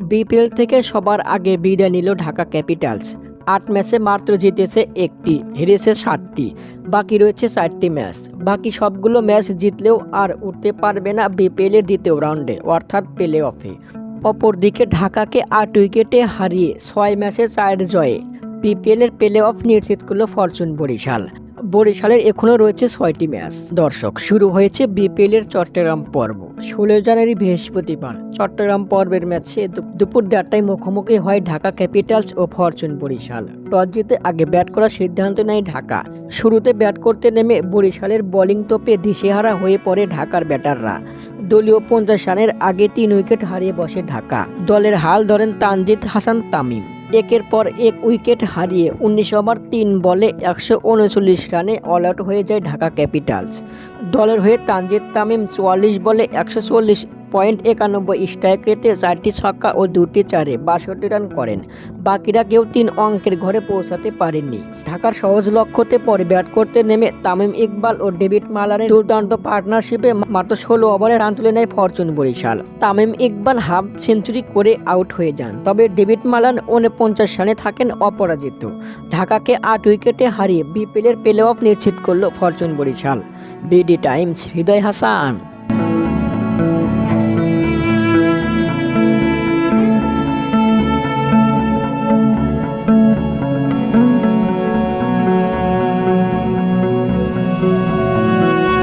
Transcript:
BPL থেকে সবার আগে বিদায় নিল ঢাকা ক্যাপিটালস। আট ম্যাচে মাত্র জিতেছে একটি, হেরেছে সাতটি। বাকি রয়েছে চারটি ম্যাচ। বাকি সবগুলো ম্যাচ জিতলেও আর উঠতে পারবে না বিপিএলের দ্বিতীয় রাউন্ডে, অর্থাৎ প্লে অফে অপরদিকে ঢাকাকে আট উইকেটে হারিয়ে ছয় ম্যাচে চার জয়ে বিপিএলের প্লে অফ নিশ্চিত করল ফরচুন বরিশাল। বরিশালের এখনও রয়েছে ছয়টি ম্যাচ। দর্শক, শুরু হয়েছে বিপিএলের চট্টগ্রাম পর্ব। ষোলো জানুয়ারি বৃহস্পতিবার। চট্টগ্রাম পর্বের ম্যাচে দুপুর দেড়টায় মুখোমুখি হয় ঢাকা ক্যাপিটালস ও ফরচুন বরিশাল। টস জিতে আগে ব্যাট করার সিদ্ধান্ত নেয় ঢাকা। শুরুতে ব্যাট করতে নেমে বরিশালের বোলিং তোপে দিশেহারা হয়ে পড়ে ঢাকার ব্যাটাররা। দলীয় পঞ্চাশ রানের আগে তিন উইকেট হারিয়ে বসে ঢাকা। দলের হাল ধরেন তানজিদ হাসান তামিম। একের পর এক উইকেট হারিয়ে উনিশ ওভার তিন বলে একশো উনচল্লিশ রানে অল আউট হয়ে যায় ঢাকা ক্যাপিটালস। দলের হয়ে তানজিদ তামিম চুয়াল্লিশ বলে একশো চল্লিশ পয়েন্ট একানব্বই স্ট্রাইক রেটে চারটি ছক্কা ও দুটি চারে বাষট্টি রান করেন। বাকিরা কেউ তিন অঙ্কের ঘরে পৌঁছাতে পারেননি। ঢাকার সহজ লক্ষ্যতে পরে ব্যাট করতে নেমে তামিম ইকবাল ও ডেভিড মালারের দুর্দান্ত পার্টনারশিপে মাত্র ষোলো ওভারে রান তুলে নেয় fortune Barishal. Tamim Iqbal half century করে আউট হয়ে যান, তবে ডেভিড মালান উনপঞ্চাশ রানে থাকেন অপরাজিত। ঢাকাকে আট উইকেটে হারিয়ে বিপিএলের প্লে অফ নিশ্চিত করল fortune Barishal. BD times, Hridoy Hasan.